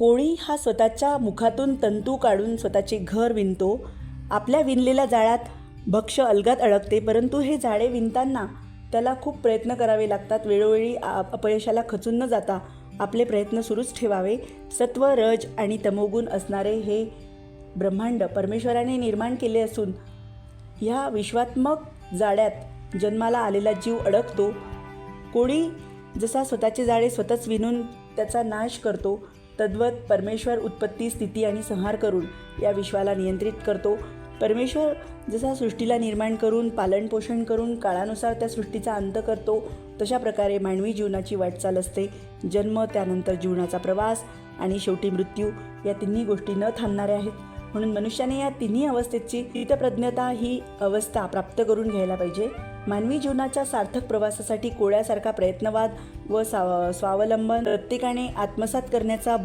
कोळी हा स्वतःच्या मुखातून तंतू काढून स्वतःचे घर विणतो आपल्या विणलेल्या जाळ्यात भक्ष अलगात अडकते परंतु हे जाळे विणताना त्याला खूप प्रयत्न करावे लागतात. वेळोवेळी अपयशाला खचून न जाता आपले प्रयत्न सुरूच ठेवावे. सत्व रज आणि तमोगुण असणारे हे ब्रह्मांड परमेश्वराने निर्माण केले असून ह्या विश्वात्मक जाळ्यात जन्माला आलेला जीव अडकतो. कोळी जसा स्वतःचे जाळे स्वतःच विणून त्याचा नाश करतो तद्वत परमेश्वर उत्पत्ती स्थिती आणि संहार करून या विश्वाला नियंत्रित करतो. परमेश्वर जसा सृष्टीला निर्माण करून पालनपोषण करून काळानुसार त्या सृष्टीचा अंत करतो तशा प्रकारे मानवी जीवनाची वाटचाल असते. जन्म त्यानंतर जीवनाचा प्रवास आणि शेवटी मृत्यू या तिन्ही गोष्टी न थांबणाऱ्या आहेत. म्हणून मनुष्याने या तिन्ही अवस्थेची हितप्रज्ञता ही अवस्था प्राप्त करून घ्यायला पाहिजे. मानवी जीवनाच्या सार्थक प्रवासासाठी कोळ्यासारखा प्रयत्नवाद व साव स्वावलंबन प्रत्येकाने आत्मसात करण्याचा